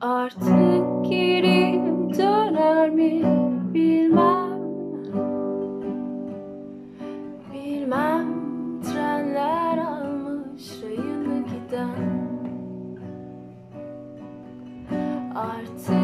Artık geri döner mi bilmem. Bilmem trenler almış rayını giden. Artık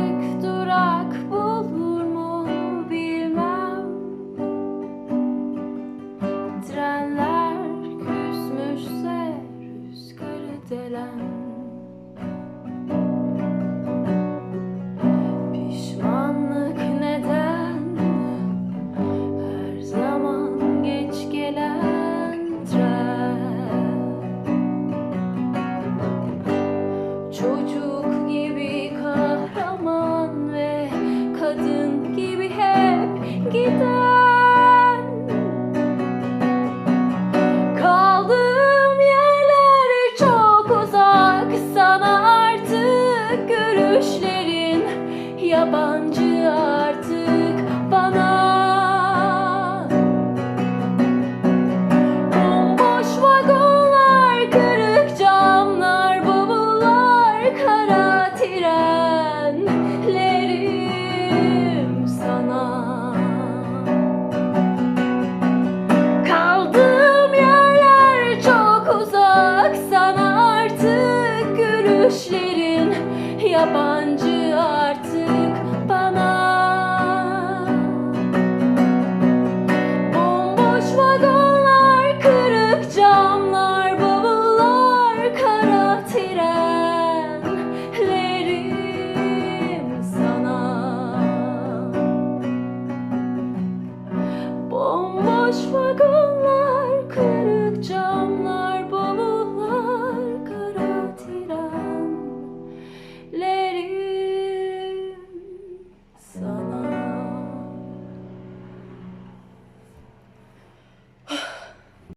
yabancı artık bana. Bomboş vagonlar, kırık camlar, bavullar, kara sana. Bomboş vagonlar